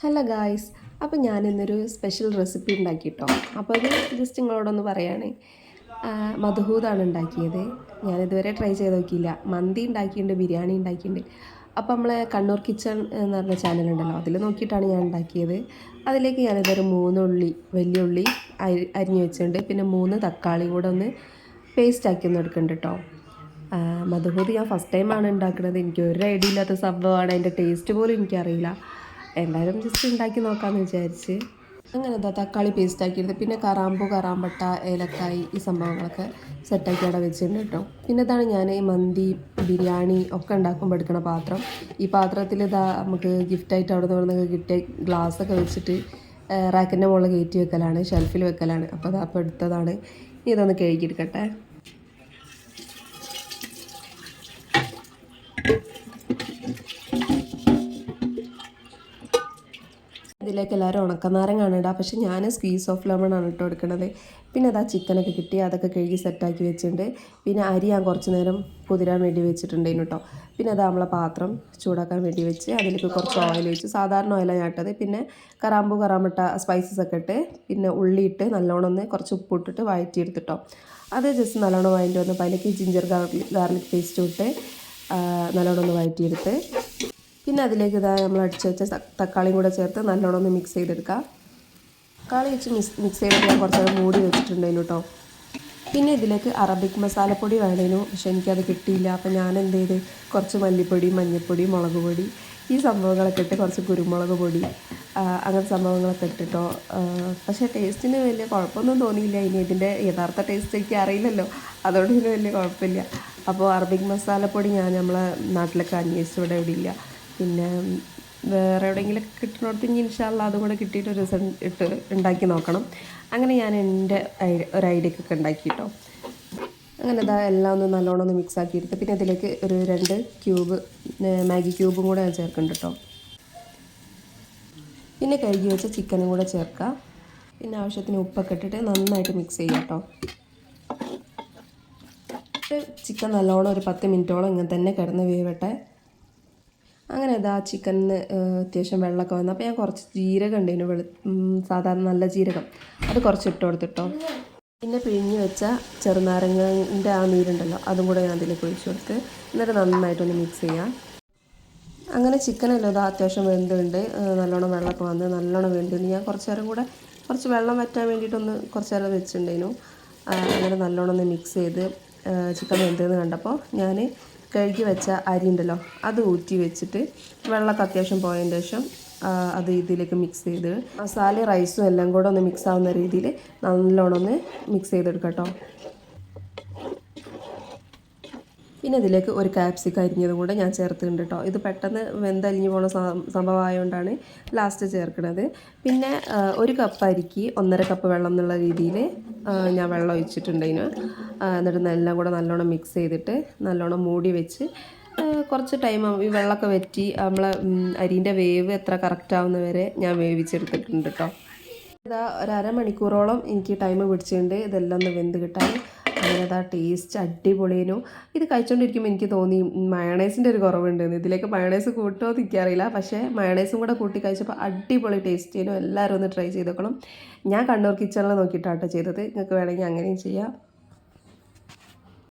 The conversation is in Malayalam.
ഹലോ ഗായ്സ് അപ്പോൾ ഞാൻ ഇന്നൊരു സ്പെഷ്യൽ റെസിപ്പി ഉണ്ടാക്കിയിട്ടോ അപ്പോൾ അത് ജസ്റ്റ് നിങ്ങളോടൊന്ന് പറയുകയാണേ മധുഹൂതാണ് ഉണ്ടാക്കിയത്. ഞാനിതുവരെ ട്രൈ ചെയ്ത് നോക്കിയില്ല. മന്തി ഉണ്ടാക്കിയിട്ടുണ്ട് ബിരിയാണി ഉണ്ടാക്കിയിട്ടുണ്ട്. അപ്പോൾ നമ്മളെ കണ്ണൂർ കിച്ചൺ എന്ന് പറഞ്ഞ ചാനലുണ്ടല്ലോ അതിൽ നോക്കിയിട്ടാണ് ഞാൻ ഉണ്ടാക്കിയത്. അതിലേക്ക് ഞാനിതൊരു മൂന്നുള്ളി വലിയ ഉള്ളി അരി അരിഞ്ഞ് വെച്ചിട്ടുണ്ട്. പിന്നെ മൂന്ന് തക്കാളി കൂടെ ഒന്ന് പേസ്റ്റ് ആക്കി ഒന്ന് എടുക്കുന്നുണ്ട് കേട്ടോ മധുഹൂത് ഞാൻ ഫസ്റ്റ് ടൈമാണ് ഉണ്ടാക്കുന്നത് എനിക്ക് ഒരു ഐഡിയ ഇല്ലാത്ത സംഭവമാണ്. അതിന്റെ ടേസ്റ്റ് പോലും എനിക്കറിയില്ല. എന്തായാലും ജസ്റ്റ് ഉണ്ടാക്കി നോക്കാമെന്ന് വിചാരിച്ച്. അങ്ങനെ എന്താ തക്കാളി പേസ്റ്റ് ആക്കിയെടുത്ത് പിന്നെ കറാമ്പു കറാമ്പട്ട ഏലക്കായി ഈ സംഭവങ്ങളൊക്കെ സെറ്റാക്കി അവിടെ വെച്ചിട്ടുണ്ട് കേട്ടോ. പിന്നെ ഇതാണ് ഞാൻ ഈ മന്തി ബിരിയാണി ഒക്കെ ഉണ്ടാക്കുമ്പോൾ എടുക്കുന്ന പാത്രം. ഈ പാത്രത്തിൽ ഇതാ നമുക്ക് ഗിഫ്റ്റായിട്ട് അവിടെ നിന്ന് കിട്ടിയ ഗ്ലാസ്സൊക്കെ വെച്ചിട്ട് റാക്കിന്റെ മുകളിൽ കയറ്റി വെക്കലാണ് ഷെൽഫിൽ വെക്കലാണ്. അപ്പോൾ അത് അപ്പോൾ എടുത്തതാണ് ഇതൊന്ന് കഴുകിയെടുക്കട്ടെ. ഇതിലേക്ക് എല്ലാവരും ഉണക്കനാരങ്ങാണ് ഇടുക പക്ഷേ ഞാൻ സ്ക്വീസ് ഓഫ് ലെമൺ ആണ് ഇട്ട് കൊടുക്കുന്നത് പിന്നെ അതാ ചിക്കനൊക്കെ കിട്ടി അതൊക്കെ കഴുകി സെറ്റാക്കി വെച്ചിട്ടുണ്ട്. പിന്നെ അരി ഞാൻ കുറച്ച് നേരം കുതിരാൻ വേണ്ടി വെച്ചിട്ടുണ്ടായിരുന്നു കേട്ടോ പിന്നെ അത് നമ്മളെ പാത്രം ചൂടാക്കാൻ വേണ്ടി വെച്ച് അതിലേക്ക് കുറച്ച് ഓയിൽ വെച്ച് സാധാരണ ഓയിലാണ് ഞാൻ ഇട്ടത്. പിന്നെ കറാമ്പു കറാമ്പട്ട സ്പൈസസ് ഒക്കെ ഇട്ട് പിന്നെ ഉള്ളി ഇട്ട് നല്ലോണം ഒന്ന് കുറച്ച് ഉപ്പ് ഇട്ടിട്ട് വഴറ്റിയെടുത്തിട്ടോ അത് ജസ്റ്റ് നല്ലോണം വഴറ്റി വന്നപ്പോൾ അതിലേക്ക് ജിഞ്ചർ ഗാർലിക് ഗാർലിക് പേസ്റ്റ് ഇട്ട് നല്ലോണം ഒന്ന് വഴറ്റിയെടുത്ത് പിന്നെ അതിലേക്ക് ഇതാ നമ്മൾ അടിച്ച് വെച്ച തക്കാളിയും കൂടെ ചേർത്ത് നല്ലോണം ഒന്ന് മിക്സ് ചെയ്തെടുക്കുക തക്കാളി വെച്ച് മിക്സ് മിക്സ് ചെയ്തിട്ട് ഞാൻ കുറച്ച് നേരം മൂടി വെച്ചിട്ടുണ്ടായിരുന്നു കേട്ടോ പിന്നെ ഇതിലേക്ക് അറബിക് മസാലപ്പൊടി വേണേനു. പക്ഷെ എനിക്കത് കിട്ടിയില്ല. അപ്പോൾ ഞാൻ എന്ത് ചെയ്ത് കുറച്ച് മല്ലിപ്പൊടി മഞ്ഞൾപ്പൊടി മുളക് പൊടി ഈ സംഭവങ്ങളൊക്കെ ഇട്ട് കുറച്ച് കുരുമുളക് പൊടി അങ്ങനത്തെ സംഭവങ്ങളൊക്കെ ഇട്ടിട്ടോ പക്ഷേ ടേസ്റ്റിന് വലിയ കുഴപ്പമൊന്നും തോന്നിയില്ല. ഇനി ഇതിന്റെ യഥാർത്ഥ ടേസ്റ്റ് എനിക്ക് അറിയില്ലല്ലോ. അതുകൊണ്ട് ഇതിന് വലിയ കുഴപ്പമില്ല. അപ്പോൾ അറബിക് മസാലപ്പൊടി ഞാൻ നമ്മളെ നാട്ടിലൊക്കെ അന്വേഷിച്ചു ഇവിടെ ഇവിടെ ഇല്ല പിന്നെ വേറെ എവിടെയെങ്കിലും കിട്ടുന്നിടത്ത് ഇനി ഇൻഷാല്ല അതും കൂടെ കിട്ടിയിട്ട് ഒരു ദിവസം ഇട്ട് ഉണ്ടാക്കി നോക്കണം. അങ്ങനെ ഞാൻ എന്റെ ഒരു ഐഡിയക്കൊക്കെ ഉണ്ടാക്കി കേട്ടോ അങ്ങനെ ഇതാ എല്ലാം ഒന്ന് നല്ലോണം ഒന്ന് മിക്സ് ആക്കി എടുത്ത് പിന്നെ അതിലേക്ക് ഒരു രണ്ട് ക്യൂബ് മാഗി ക്യൂബും കൂടെ ഞാൻ ചേർക്കുന്നുണ്ട് കേട്ടോ. പിന്നെ കഴുകി വെച്ച ചിക്കനും കൂടെ ചേർക്കുക പിന്നെ ആവശ്യത്തിന് ഉപ്പൊക്കെ ഇട്ടിട്ട് നന്നായിട്ട് മിക്സ് ചെയ്യാം കേട്ടോ. ചിക്കൻ നല്ലോണം ഒരു പത്ത് മിനിറ്റോളം ഇങ്ങനെ തന്നെ കിടന്ന് വേവട്ടെ. അങ്ങനെ ഇതാ ചിക്കനിന് അത്യാവശ്യം വെള്ളമൊക്കെ വന്നു. അപ്പോൾ ഞാൻ കുറച്ച് ജീരകം ഉണ്ടായിരുന്നു വെളു സാധാരണ നല്ല ജീരകം. അത് കുറച്ച് ഇട്ട് കൊടുത്തിട്ടോ. പിന്നെ പിഴിഞ്ഞ് വെച്ച ചെറുനാരങ്ങന്റെ ആ നീരുണ്ടല്ലോ അതും കൂടെ ഞാൻ അതിലേക്ക് ഒഴിച്ചു കൊടുത്ത് എന്നിട്ട് നന്നായിട്ടൊന്ന് മിക്സ് ചെയ്യാം. അങ്ങനെ ചിക്കനല്ലോ ഇതാ അത്യാവശ്യം വെന്തുണ്ട്. നല്ലോണം വെള്ളമൊക്കെ വന്ന് നല്ലോണം വെന്തുണ്ട്. ഞാൻ കുറച്ച് നേരം കൂടെ കുറച്ച് വെള്ളം വറ്റാൻ വേണ്ടിയിട്ടൊന്ന് കുറച്ച് നേരം വെച്ചിട്ടുണ്ടായിരുന്നു അങ്ങനെ നല്ലോണം ഒന്ന് മിക്സ് ചെയ്ത് ചിക്കൻ വെന്തതെന്ന് കണ്ടപ്പോൾ ഞാൻ കഴുകി വെച്ച അരി ഉണ്ടല്ലോ അത് ഊറ്റി വെച്ചിട്ട് വെള്ളമൊക്കെ അത്യാവശ്യം പോയതിന് ശേഷം അത് ഇതിലേക്ക് മിക്സ് ചെയ്ത് മസാല റൈസും എല്ലാം കൂടെ ഒന്ന് മിക്സ് ആവുന്ന രീതിയിൽ നല്ലോണം ഒന്ന് മിക്സ് ചെയ്തെടുക്കാം കേട്ടോ പിന്നെ ഇതിലേക്ക് ഒരു ക്യാപ്സിക്കം അരിഞ്ഞത് കൂടെ ഞാൻ ചേർത്തിട്ടുണ്ട് കേട്ടോ ഇത് പെട്ടെന്ന് വെന്തലിഞ്ഞു പോകുന്ന സംഭവമായതുകൊണ്ടാണ് ലാസ്റ്റ് ചേർക്കുന്നത് പിന്നെ ഒരു കപ്പ് അരിക്ക് ഒന്നര കപ്പ് വെള്ളം എന്നുള്ള രീതിയിൽ ഞാൻ വെള്ളം ഒഴിച്ചിട്ടുണ്ട് അതിന്. എന്നിട്ട് എല്ലാം കൂടെ നല്ലോണം മിക്സ് ചെയ്തിട്ട് നല്ലോണം മൂടി വെച്ച് കുറച്ച് ടൈം ഈ വെള്ളമൊക്കെ വറ്റി നമ്മളെ അരിന്റെ വേവ് എത്ര കറക്റ്റ് ആവുന്ന വരെ ഞാൻ വേവിച്ചെടുത്തിട്ടുണ്ട് കേട്ടോ ഇതാ ഒരു അരമണിക്കൂറോളം എനിക്ക് ടൈം പിടിച്ചിട്ടുണ്ട്. ഇതെല്ലാം ഒന്ന് വെന്ത് കിട്ടാൻ. അങ്ങനെ ടേസ്റ്റ് അടിപൊളിയേനു. ഇത് കഴിച്ചുകൊണ്ടിരിക്കുമ്പോൾ എനിക്ക് തോന്നി മയണൈസിന്റെ ഒരു കുറവുണ്ടെന്ന്. ഇതിലേക്ക് മയണൈസ് കൂട്ടോ നിൽക്കാറില്ല പക്ഷേ മയണൈസും കൂടെ കൂട്ടി കഴിച്ചപ്പോൾ അടിപൊളി ടേസ്റ്റ് ചെയ്യുന്നു എല്ലാവരും ഒന്ന് ട്രൈ ചെയ്തേക്കണം. ഞാൻ കണ്ണൂർ കിച്ചണിൽ നോക്കിയിട്ടാട്ടോ ചെയ്തത്. നിങ്ങൾക്ക് വേണമെങ്കിൽ അങ്ങനെയും ചെയ്യാം.